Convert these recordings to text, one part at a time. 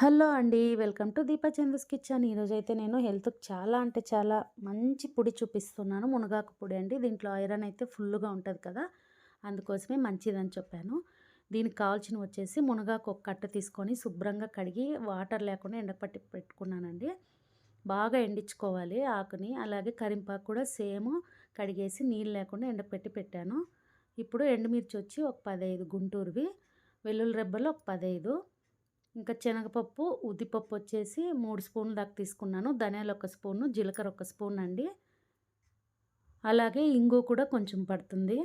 Hello అండి welcome to Deepa Chandas kitchen. ఈరోజు అయితే నేను హెల్త్కి చాలా అంటే చాలా మంచి పొడి చూపిస్తున్నాను. మునగాకు పొడి అండి. దీంట్లో ఐరన్ అయితే ఫుల్గా ఉంటుంది కదా అందుకోసమే మంచిదని చెప్పాను. దీనికి కావాల్సిన వచ్చేసి మునగాకు ఒక కట్ట తీసుకొని శుభ్రంగా కడిగి వాటర్ లేకుండా ఎండపట్టి పెట్టుకున్నానండి. బాగా ఎండించుకోవాలి ఆకుని. అలాగే కరింపాకు కూడా సేమ్ కడిగేసి నీళ్ళు లేకుండా ఎండపెట్టి పెట్టాను. ఇప్పుడు ఎండుమిర్చి వచ్చి ఒక పదహైదు గుంటూరువి వెల్లుల్లి రెబ్బలు ఒక పదహైదు ఇంకా శనగపప్పు ఉద్దిపప్పు వచ్చేసి మూడు స్పూన్లు దాకా తీసుకున్నాను. ధనియాలు ఒక స్పూను జీలకర్ర ఒక స్పూన్ అండి అలాగే ఇంగు కూడా కొంచెం పడుతుంది.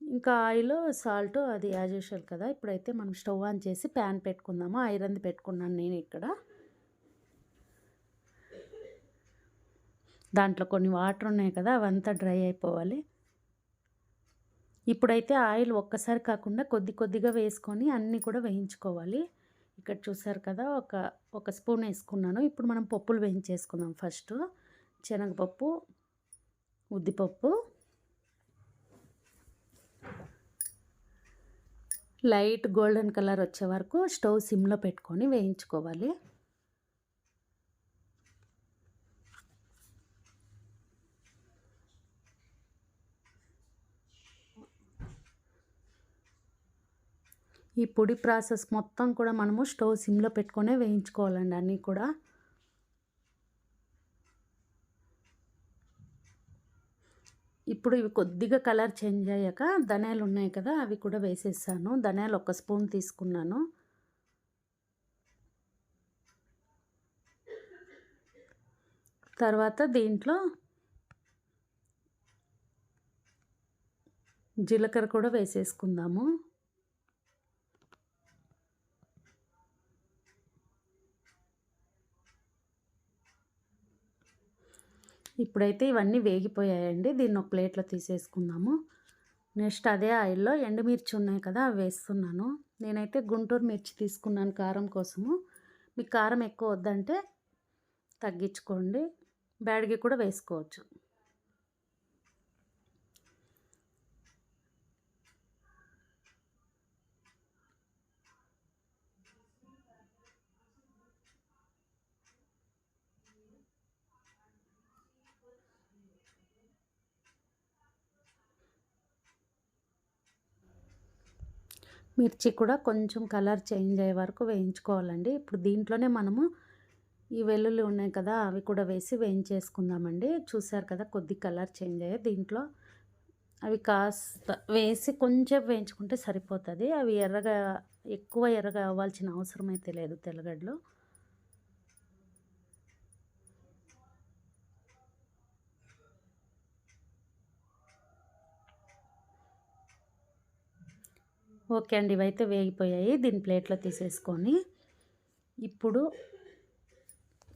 ఇంకా ఆయిల్ సాల్ట్ అది యాజ్ యూజువల్ కదా. ఇప్పుడైతే మనం స్టవ్ ఆన్ చేసి ప్యాన్ పెట్టుకుందాము. ఐరన్ పెట్టుకున్నాను నేను ఇక్కడ. దాంట్లో కొన్ని వాటర్ ఉన్నాయి కదా అవంతా డ్రై అయిపోవాలి. ఇప్పుడైతే ఆయిల్ ఒక్కసారి కాకుండా కొద్ది కొద్దిగా వేసుకొని అన్నీ కూడా వేయించుకోవాలి. ఇక్కడ చూసారు కదా ఒక ఒక స్పూన్ వేసుకున్నాను. ఇప్పుడు మనం పప్పులు వేయించేసుకుందాం ఫస్ట్. శనగపప్పు ఉద్దిపప్పు లైట్ గోల్డెన్ కలర్ వచ్చే వరకు స్టవ్ సిమ్లో పెట్టుకొని వేయించుకోవాలి. ఈ పొడి ప్రాసెస్ మొత్తం కూడా మనము స్టవ్ సిమ్లో పెట్టుకొనే వేయించుకోవాలండి అన్నీ కూడా. ఇప్పుడు ఇవి కొద్దిగా కలర్ చేంజ్ అయ్యాక ధనియాలు ఉన్నాయి కదా అవి కూడా వేసేసాను. ధనియాలు ఒక స్పూన్ తీసుకున్నాను. తర్వాత దీంట్లో జీలకర్ర కూడా వేసేసుకుందాము. ఇప్పుడైతే ఇవన్నీ వేగిపోయాయండి. దీన్ని ఒక ప్లేట్లో తీసేసుకుందాము. నెక్స్ట్ అదే ఆయిల్లో ఎండుమిర్చి ఉన్నాయి కదా అవి వేస్తున్నాను. నేనైతే గుంటూరు మిర్చి తీసుకున్నాను కారం కోసము. మీకు కారం ఎక్కువ వద్దంటే తగ్గించుకోండి. బ్యాడ్గి కూడా వేసుకోవచ్చు. మిర్చి కూడా కొంచెం కలర్ చేంజ్ అయ్యే వరకు వేయించుకోవాలండి. ఇప్పుడు దీంట్లోనే మనము ఈ వెల్లుల్లి ఉన్నాయి కదా అవి కూడా వేసి వేయించేసుకుందామండి. చూసారు కదా కొద్ది కలర్ చేంజ్ అయ్యాయి దీంట్లో. అవి కాస్త వేసి కొంచెం వేయించుకుంటే సరిపోతుంది. అవి ఎర్రగా ఎక్కువ ఎర్రగా అవ్వాల్సిన అవసరం అయితే లేదు తెల్లగడ్డలు. ఓకే అండి. ఇవైతే వేగిపోయాయి. దీని ప్లేట్లో తీసేసుకొని ఇప్పుడు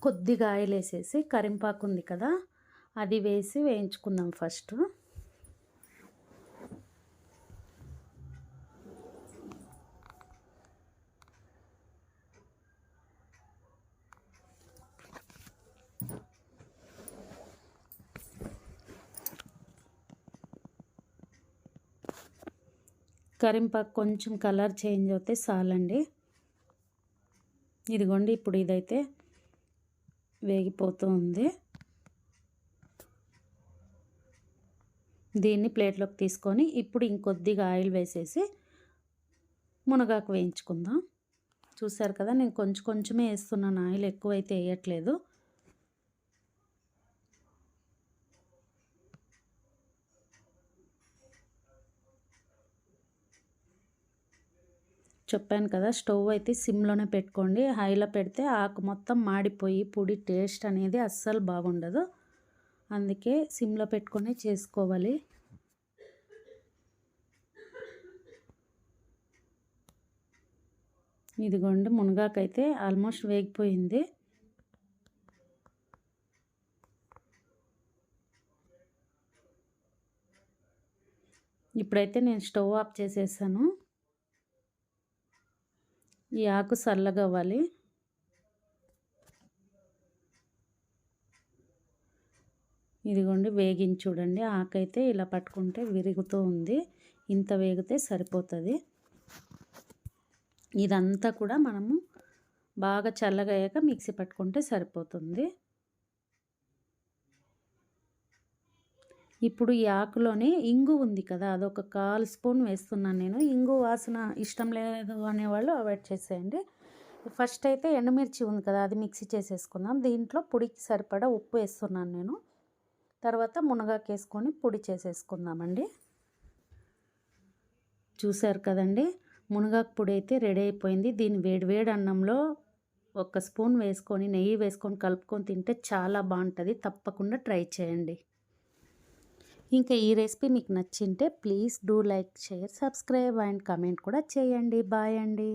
కొద్దిగా ఆయిల్ వేసేసి కరింపాకు ఉంది కదా అది వేసి వేయించుకుందాం ఫస్ట్. కరింపాకు కొంచెం కలర్ చేంజ్ అవుతే చాలండి ఇదిగోండి ఇప్పుడు ఇదైతే వేగిపోతూ ఉంది. దీన్ని ప్లేట్లోకి తీసుకొని ఇప్పుడు ఇంకొద్దిగా ఆయిల్ వేసేసి మునగాకు వేయించుకుందాం. చూసారు కదా నేను కొంచెం కొంచెమే వేస్తున్నాను ఆయిల్ ఎక్కువైతే వేయట్లేదు. చెప్పాను కదా స్టవ్ అయితే సిమ్లోనే పెట్టుకోండి. హైలో పెడితే ఆకు మొత్తం మాడిపోయి పొడి టేస్ట్ అనేది అస్సలు బాగుండదు. అందుకే సిమ్లో పెట్టుకొని చేసుకోవాలి. ఇదిగోండి మునగాకైతే ఆల్మోస్ట్ వేగిపోయింది. ఇప్పుడైతే నేను స్టవ్ ఆఫ్ చేసేసాను. ఈ ఆకు చల్లగా అవ్వాలి ఇదిగోండి వేగించి చూడండి ఆకైతే ఇలా పట్టుకుంటే విరుగుతూ ఉంది. ఇంత వేగితే సరిపోతుంది. ఇదంతా కూడా మనము బాగా చల్లగయ్యాక మిక్సీ పట్టుకుంటే సరిపోతుంది. ఇప్పుడు ఈ ఆకులోనే ఇంగు ఉంది కదా అదొక కాలు స్పూన్ వేస్తున్నాను నేను. ఇంగు వాసన ఇష్టం లేదు అనేవాళ్ళు అవాయిడ్ చేసేయండి. ఫస్ట్ అయితే ఎండుమిర్చి ఉంది కదా అది మిక్సీ చేసేసుకుందాం. దీంట్లో పొడికి సరిపడా ఉప్పు వేస్తున్నాను నేను. తర్వాత మునగాకు వేసుకొని పొడి చేసేసుకుందామండి. చూశారు కదండి మునగాకు పొడి అయితే రెడీ అయిపోయింది. దీని వేడి వేడి అన్నంలో ఒక స్పూన్ వేసుకొని నెయ్యి వేసుకొని కలుపుకొని తింటే చాలా బాగుంటుంది. తప్పకుండా ట్రై చేయండి. ఇంకా ఈ రెసిపీ మీకు నచ్చింటే please do like share subscribe and comment కూడా చేయండి. బాయ్ అండి.